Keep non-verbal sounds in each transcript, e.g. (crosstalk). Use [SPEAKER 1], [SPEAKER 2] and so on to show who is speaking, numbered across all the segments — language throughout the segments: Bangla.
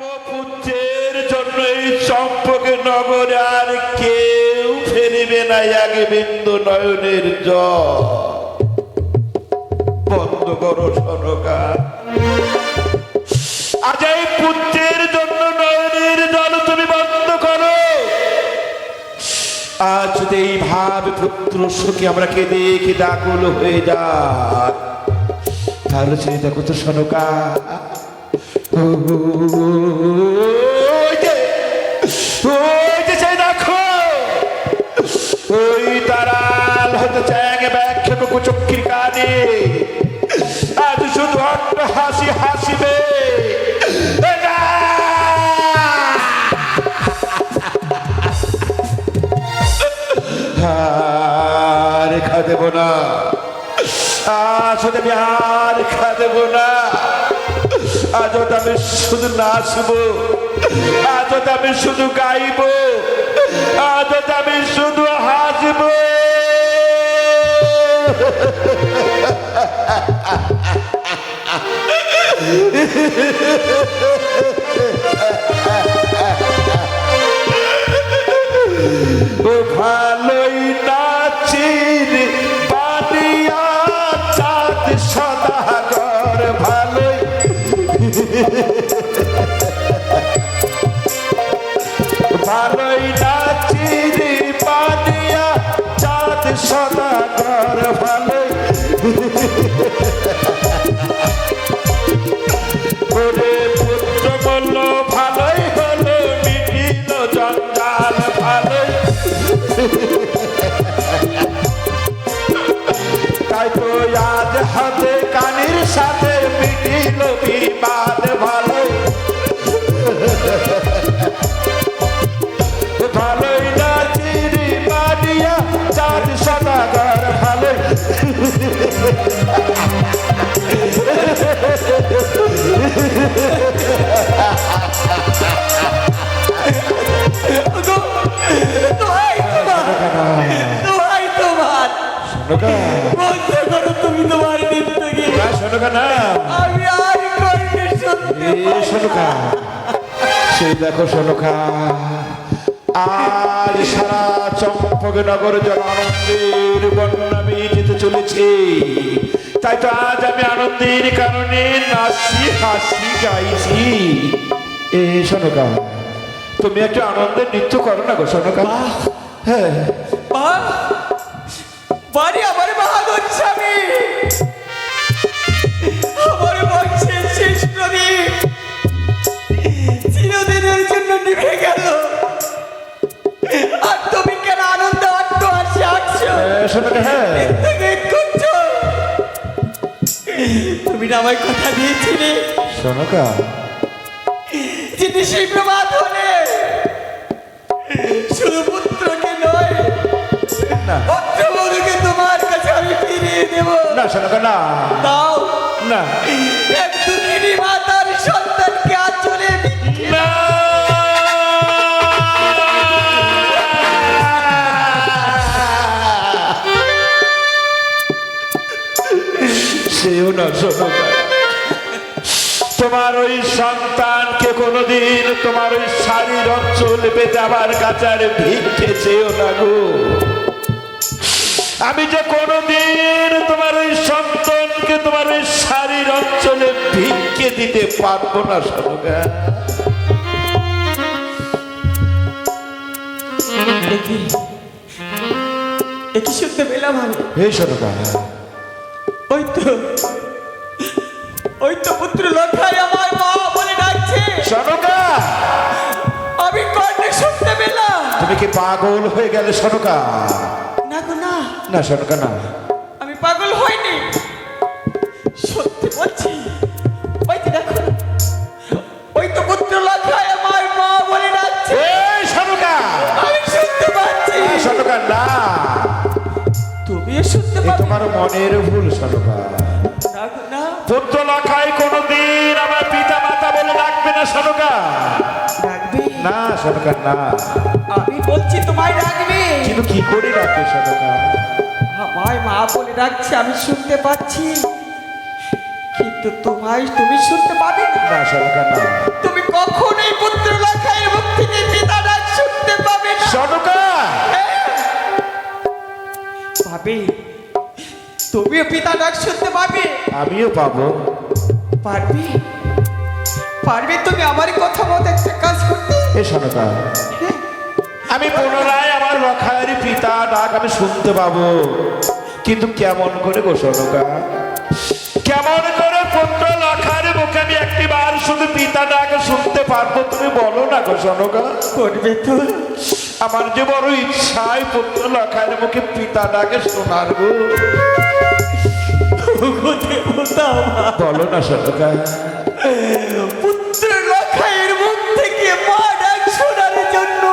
[SPEAKER 1] পুত্রের জন্য এই চম্পকে নগরে আর কেউ ফেলিবে না, এক বিন্দু নয়নের জল। বন্ধ করো সরকার। আজ এই পুত্রের জন্য নয়নের জল তুমি বন্ধ করো। আজ যদি এই ভাব পুত্র সুখে আমরা কেঁদে কেঁদে আকুল হয়ে যায়, তাহলে সেই দেখো তো সনকা ওই তারাল হতে চ্যাং ব্যাখ্যা কুচক্রির কানে আজ শুধু অট্ট হাসি হাসিবে! আর রেখা দেব না আসলে আমি আর রেখা দেব না। আজ আমি শুধু নাচবো আজ আমি শুধু গাইবো আজ আমি শুধু হাসবো। (laughs) না
[SPEAKER 2] আমি আর করতে সত্যি
[SPEAKER 1] এ শোনকা সেই দেখো শোনকা আজ সারা চম্পকনগর জল আনন্দের বন্যা যেতে চলেছে। তাই তো আজ আমি আনন্দের কারণে নাচি হাসি গাইছি। এ শোনকা তুমি একটু আনন্দের নৃত্য করো না গো শোনকা হ্যাঁ।
[SPEAKER 2] বাড়ি আমার বাহাদুর স্বামী। আমার বংশের শেষ প্রদীপ চিরদিনের জন্য নিভে গেল। আর তুমি কেন আনন্দ আত্ম হাসি আঁকছো তুমি না আমায় কথা দিয়েছিলে?
[SPEAKER 1] শোনকা
[SPEAKER 2] যিনি সেই প্রভাত হলে শুধু পুত্রকে নয়
[SPEAKER 1] না।
[SPEAKER 2] পুত্রবধূকে তোমার কাছে আমি ফিরিয়ে দেব।
[SPEAKER 1] না শোনকা না।
[SPEAKER 2] দাও।
[SPEAKER 1] না। সেও তোমার ওই সন্তানকে কোনোদিন তোমার ওই শাড়ির অঞ্চল আমার কাছার ভিক্ষে চেয়েও না গো। আমি যে কোনোদিন তোমার ওই সন্তানকে তোমার ওই শাড়ির অঞ্চলে ভিক্ষে দিতে পারব না সরকার
[SPEAKER 2] একই শুনতে পেলাম আমি
[SPEAKER 1] এই সরকার
[SPEAKER 2] ওই তো ওই তো পুত্র আমার মা বলে ডাকছে।
[SPEAKER 1] সরকার
[SPEAKER 2] আমি কর্ণে শুনতে পেলাম।
[SPEAKER 1] তুমি কি পাগল হয়ে গেলে সরকার
[SPEAKER 2] না গো না।
[SPEAKER 1] না না।
[SPEAKER 2] আমি পাগল সত্যি বলছি? ওই দেখো ওই তো পুত্র লক্ষায় আমার মা বলে ডাকছে। আমি শুনতে পাচ্ছি।
[SPEAKER 1] সরকার না।
[SPEAKER 2] তুমিও শুনতে পাবে।
[SPEAKER 1] তোমার মনের ভুল সরকার
[SPEAKER 2] না।
[SPEAKER 1] পুত্র লাখায় কোনোদিন আমার পিতা মাতা বলে ডাকবে না
[SPEAKER 2] ডাকবে?
[SPEAKER 1] না সরকার না।
[SPEAKER 2] আমি বলছি তোমায় ডাকবে।
[SPEAKER 1] কিন্তু কি করে ডাকবে সরকার
[SPEAKER 2] আমায় মা বলে ডাকছে আমি শুনতে পাচ্ছি। কিন্তু তোমায় তুমি শুনতে পাবে? না
[SPEAKER 1] সরকার
[SPEAKER 2] তুমি কখনোই পুত্র লেখায় মুখ থেকে পিতা ডাক শুনতে পাবে না। সরকার! পাবে। তুমিও পিতা ডাক শুনতে পাবে?
[SPEAKER 1] আমিও পাবো।
[SPEAKER 2] পারবি? পারবে তুমি আমার কথা মতো একটা কাজ করতে?
[SPEAKER 1] এ সরকার। আমি পুনরায় আমার লখায়ের পিতা ডাক আমি শুনতে পাবো। কিন্তু কেমন করে গো সরকার? কেমন শুধু পিতা ডাক শুনতে পারব তুমি বলো না গো সনকা
[SPEAKER 2] করবে তো।
[SPEAKER 1] আমার যে বড় ইচ্ছাই পুত্র লখায়ের মুখে পিতা ডাকে শোনার গো। বলো না সনকা
[SPEAKER 2] পুত্র লখাইয়ের মুখ থেকে মা ডাক শোনার জন্য।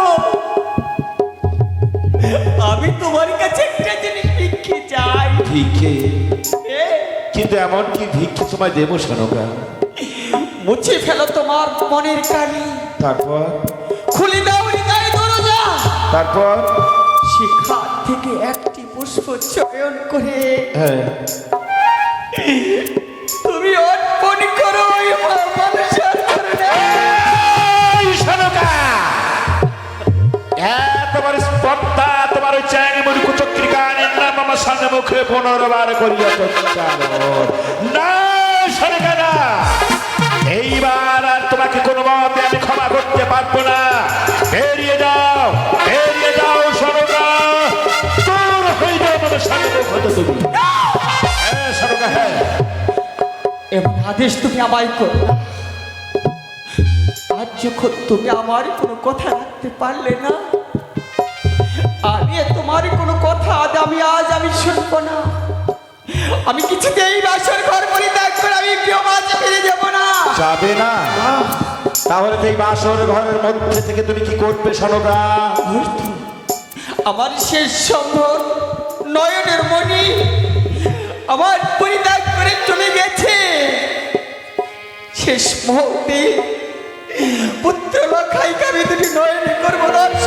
[SPEAKER 2] আমি তোমার কাছে একটা জিনিস ভিক্ষে চাই।
[SPEAKER 1] ভিক্ষে। কিন্তু এমন কি ভিক্ষে তোমায় দেবো সনকা
[SPEAKER 2] মুছে ফেলো তোমার মনের কালি
[SPEAKER 1] তারপর?
[SPEAKER 2] খুলে দাও হৃদয় দরজা।
[SPEAKER 1] তারপর?
[SPEAKER 2] সেখান থেকে একটি পুষ্প চয়ন করে।
[SPEAKER 1] হ্যাঁ।
[SPEAKER 2] তুমি অর্পণ করো মানুষের!
[SPEAKER 1] হ্যাঁ, তোমার স্পর্ধা, তোমার ওই চ্যাং মুড়ি কুচক্রিকা নিন্দাম আমার সামনে মুখে পুনর্বার করিয়া। না, সনকা না! এইবার আর তোমাকে কোনো মতে আমি ক্ষমা করতে পারব না। বেরিয়ে যাও বেরিয়ে যাও সনকা তোর আমার সামনে। মুখ হতে তুমি। হ্যাঁ সনকা হ্যাঁ।
[SPEAKER 2] এমন আদেশ তুমি আমায় করো। আজ যখন তুমি আমার কোনো কথা রাখতে পারলে না, আমি তোমার কোনো কথা আজ আমি আজ আমি শুনব না। আমি কিছুতেই বাসর ঘর পরিত্যাগ করে আমি কেউ মাঝে ফিরে যাব না।
[SPEAKER 1] যাবে না। তাহলে এই বাসর ঘরের মধ্যে থেকে তুমি কি করবে সনকা
[SPEAKER 2] আমার শেষ সম্ভব নয়নের মণি। আমার পরিত্যাগ করে চলে গেছে। শেষ মুহূর্তে পুত্র লক্ষাইকে আমি দুটি নয়নে করব দর্শন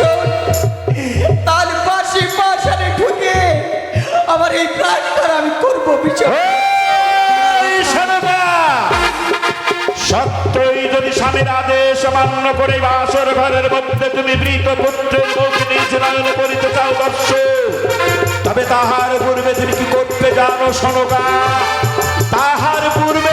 [SPEAKER 1] স্বামীর আদেশ অমান্য করে বাসর ঘরের মধ্যে তুমি মৃত পুত্রের মুখ নিজ নয়নে করিতে চাও দর্শ তবে তাহার পূর্বে তুমি কি করতে জানো সনকা তাহার পূর্বে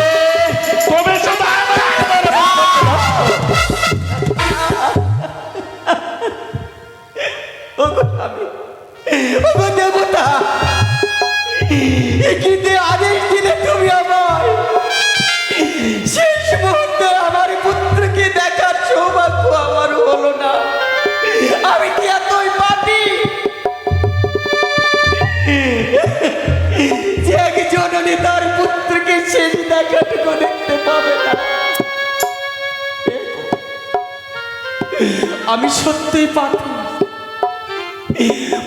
[SPEAKER 2] আমি সত্যিই পাপি।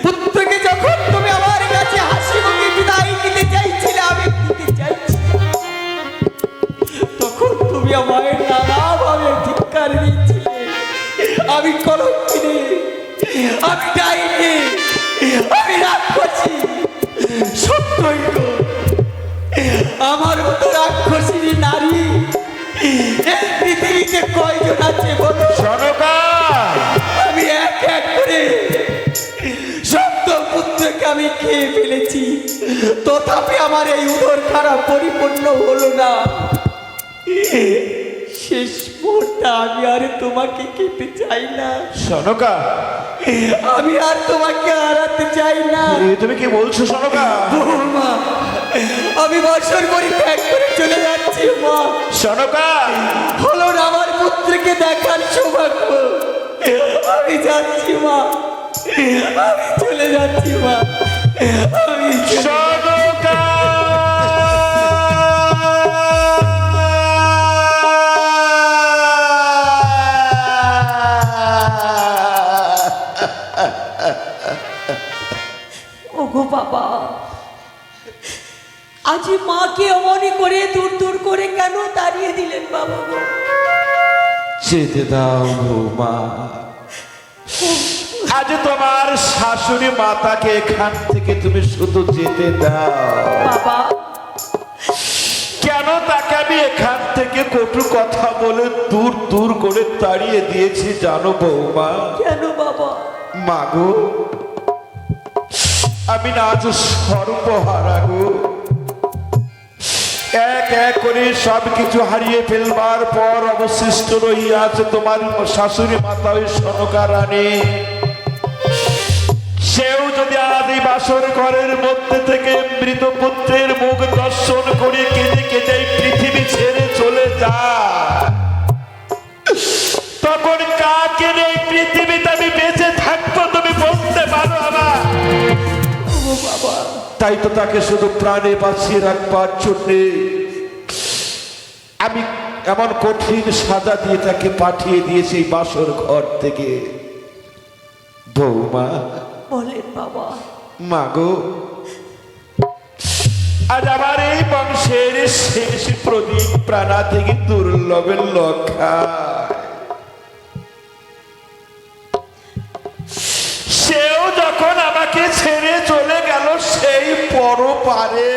[SPEAKER 2] পুত্রকে যখন তুমি আমার কাছে হাসি মুখে বিদায় দিতে চাইছিলে, আমি দিতে চাইছি তখন তুমি আমায় নানাভাবে ধিক্কার দিচ্ছিলে আমি কলঙ্কিনী, আমি ডাইনি, আমি রাক্ষসী। সত্যই গো আমার মতো রাক্ষসী নারী এই পৃথিবীতে কয়জন আছে বলো
[SPEAKER 1] সনকা!
[SPEAKER 2] আমি এক এক করে সপ্ত পুত্রকে আমি খেয়ে ফেলেছি। তথাপি আমার এই উদর খারাপ পরিপূর্ণ হলো না। শেষ মুহূর্তে আমি আর তোমাকে খেতে চাই না।
[SPEAKER 1] সনকা।
[SPEAKER 2] আমি আর তোমাকে হারাতে চাই না।
[SPEAKER 1] তুমি কি বলছো সনকা?
[SPEAKER 2] বৌমা আমি বছর পরিত্যাগ করে চলে যাচ্ছি মা।
[SPEAKER 1] সনকা।
[SPEAKER 2] হলো না আমার পুত্রকে দেখার সৌভাগ্য। আমি যাচ্ছি মা। আমি চলে যাচ্ছি মা। আমি
[SPEAKER 1] সনকা।
[SPEAKER 3] আজ মাকে অমনি করে দূর দূর করে কেন তাড়িয়ে দিলেন বাবা গো?
[SPEAKER 1] যেতে দাও বৌমা আজ তোমার শাশুড়ি মাতাকে এখান থেকে তুমি শুধু যেতে দাও।
[SPEAKER 3] বাবা।
[SPEAKER 1] কেন তাকে আমি এখান থেকে কটু কথা বলে দূর দূর করে তাড়িয়ে দিয়েছি জানো বৌমা?
[SPEAKER 3] কেন বাবা?
[SPEAKER 1] মাগো আমি না আজ সর্বহারা গো। এক এক করে সব কিছু হারিয়ে ফেলবার পর অবশিষ্ট রহিয়াছে তোমার শাশুড়ি মাতা ওই সনকা সেও যদি এই বাসর ঘরের মধ্যে থেকে মৃত পুত্রের মুখ দর্শন করে কেঁদে কেঁদে পৃথিবী ছেড়ে চলে যা তখন কাকে এই পৃথিবীতে আমি বেঁচে থাকব তাই তো তাকে শুধু প্রাণে বাঁচিয়ে রাখবার জন্যে আমি এমন কঠিন সাজা দিয়ে তাকে পাঠিয়ে দিয়েছি বাসর ঘর থেকে। বৌমা।
[SPEAKER 3] বলেন বাবা।
[SPEAKER 1] মাগো আজ আমার এই বংশের শেষ প্রদীপ প্রাণা থেকে দুর্লভের লক্ষা। সেও যখন আমাকে ছেড়ে চলে গেল, সেই পর পারে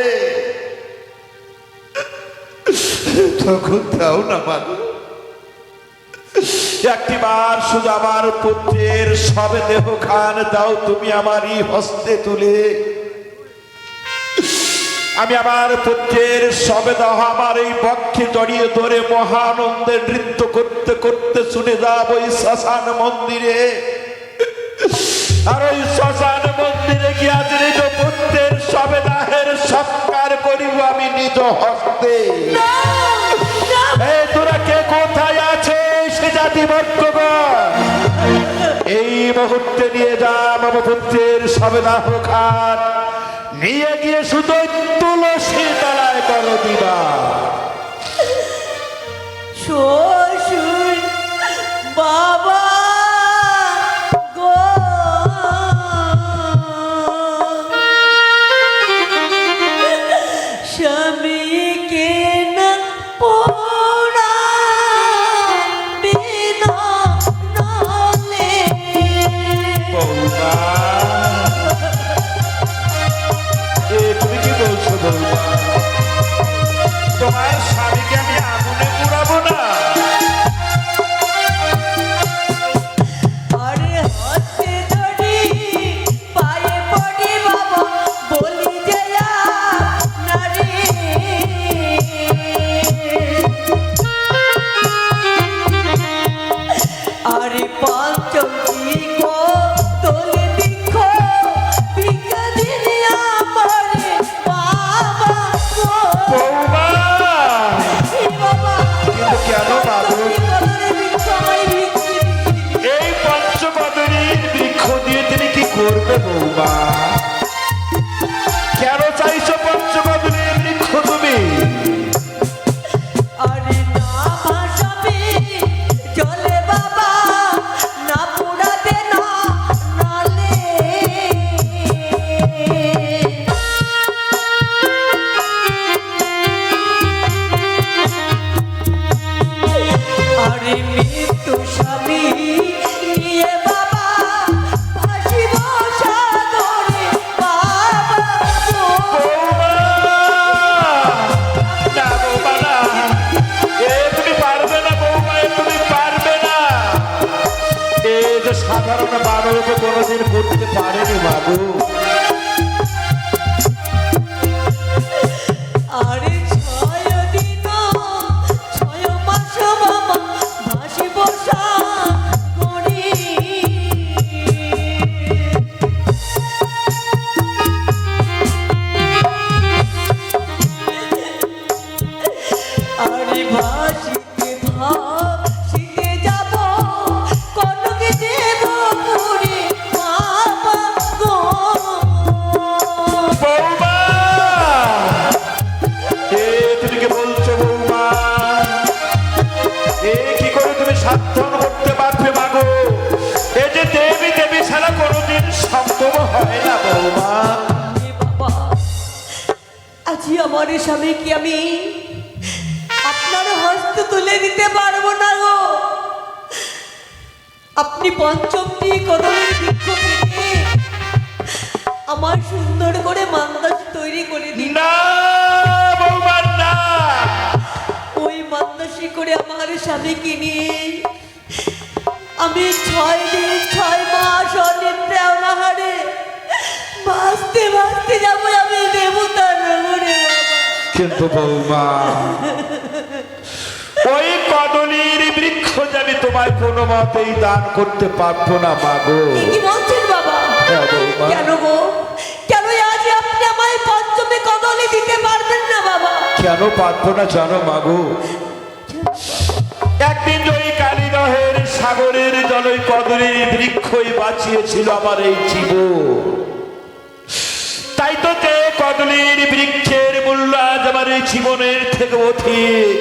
[SPEAKER 1] তখন দাও না মাগো একটিবার শুধু আমার পুত্রের সবে দেহ খান দাও তুমি আমারই হস্তে তুলে। আমি আমার পুত্রের সবে দাহ আমার এই পক্ষে জড়িয়ে ধরে মহানন্দে নৃত্য করতে করতে শুনে যাব শ্মশান মন্দিরে। আর ওই শ্মশান মন্দিরে গিয়ে আজ নিজ পুত্রের সবে দাহের সৎকার করিব আমি নিজ হস্তে। তোরা কে কোথায় আছে সে জাতি এই মুহূর্তে নিয়ে যা বাবা পুত্রের সবেদাহ খান। নিয়ে গিয়ে শুধু তুলসী তলায় করো দিবা।
[SPEAKER 3] শ্বশুর বাবা।
[SPEAKER 1] করবে বৌমা। কেন চাইছো পঞ্চকদরীর বৃক্ষ তুমি?
[SPEAKER 3] আরে স্বামী
[SPEAKER 1] সাধারণ মানব কোনোদিন করতে পারেনি বাবু
[SPEAKER 3] এই স্বামীকে আমি আপনার হস্ত তুলে দিতে পারব না গো? আপনি পঞ্চমটি কদমের বৃক্ষ কেটে আমার সুন্দর করে মান্দাস তৈরি করে দিন।
[SPEAKER 1] না না।
[SPEAKER 3] ওই মান্দাসি করে আমার স্বামীকে নিয়ে আমি ছয় দিন ছয় মাস অনিদ্রা অনাহারে বাঁচতে বাঁচতে যাব আমি দেবতার নগরে বাবা।
[SPEAKER 1] কিন্তু বৌমা ওই কদলির বৃক্ষ আমি তোমায় কোনো মতেই দান করতে পারব না
[SPEAKER 3] কি বলছেন বাবা?
[SPEAKER 1] হ্যাঁ,
[SPEAKER 3] কেন গো? কেন আজ আপনি আমায় পঞ্চমী কদলি দিতে পারবেন না বাবা?
[SPEAKER 1] কেন পারব না জানো মাগো একদিন ওই কালীদহের সাগরের জলই কদলির বৃক্ষই বাঁচিয়েছিল আমার এই জীবন। তাই তো যে কদলির বৃক্ষের মূল্য আজ আমার জীবনের থেকে অধিক।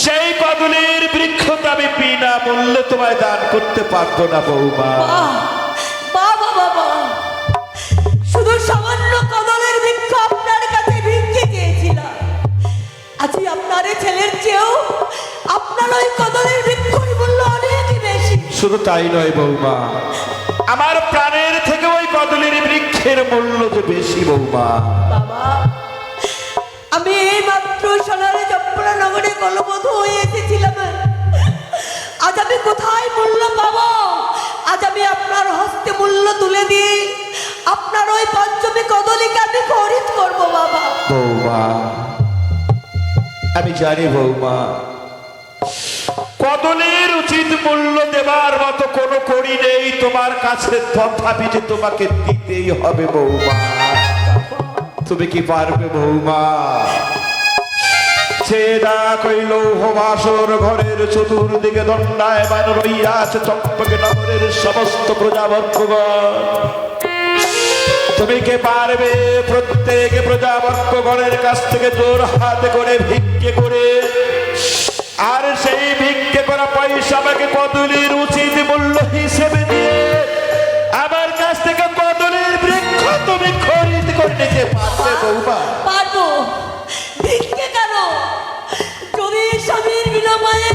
[SPEAKER 1] সেই কদলির বৃক্ষ তো আমি বিনা মূল্যে তোমায় দান করতে পারব না বৌমা।
[SPEAKER 3] বাবা বাবা শুধু সামান্য কদলের বৃক্ষ আপনার কাছে ভিক্ষে চেয়েছিলাম। আজই আপনার ছেলের চেয়েও আপনার ওই কদলের বৃক্ষর মূল্য অনেক বেশি।
[SPEAKER 1] শুধু তাই নয় বৌমা। আমার প্রাণের কদলির বৃক্ষের মূল্য যে বেশি বৌমা।
[SPEAKER 3] আমি এই মাত্র সোনারে চপ্পলা নগরে কলবধূ হয়ে এসেছিলাম। আজ আমি কোথায় মূল্য পাবো? আজ আমি আপনার হস্তে মূল্য তুলে দিই আপনার ওই পঞ্চমী কদলিকে আমি খরিদ করব বাবা।
[SPEAKER 1] বৌমা আমি জানি বৌমা মূল্য দেবার মতো কোনো করি নেই। তোমার কাছে তথাপি যে তোমাকে দিতেই হবে বৌমা। তুমি কি পারবে বৌমা? ছেদা কইল ঘরের চতুর্দিকে দণ্ডায়মান রইয়াছে চম্পকে নগরের সমস্ত প্রজাবর্গগণ। তুমি কে পারবে প্রত্যেক প্রজাবর্গগণের কাছ থেকে জোর হাতে করে ভিক্ষে করে আর সেই ভিক্ষে করা পয়সা আমাকে কদলির উচিত মূল্য হিসেবে দিয়ে আমার কাছ থেকে কদলির বৃক্ষ তুমি খরিদ করে নিতে পারবে বৌমা।
[SPEAKER 3] পারব। ভিক্ষে কেন? যদি স্বামীর বিনিময়ে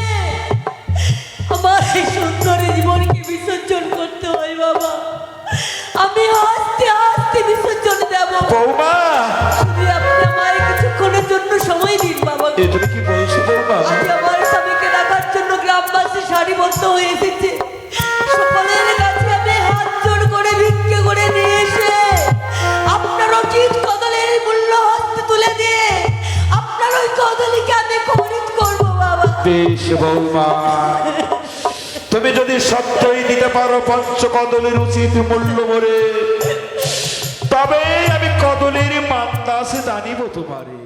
[SPEAKER 3] আমার এই সুন্দর জীবনকে বিসর্জন করতে হয় বাবা আমি হাসতে হাসতে বিসর্জন দেব।
[SPEAKER 1] বৌমা বেশ তুমি যদি সত্যই দিতে পারো পঞ্চ কদলের উচিত মূল্য বলে তবে আমি কদলের মান্দাস জানিব তোমারে।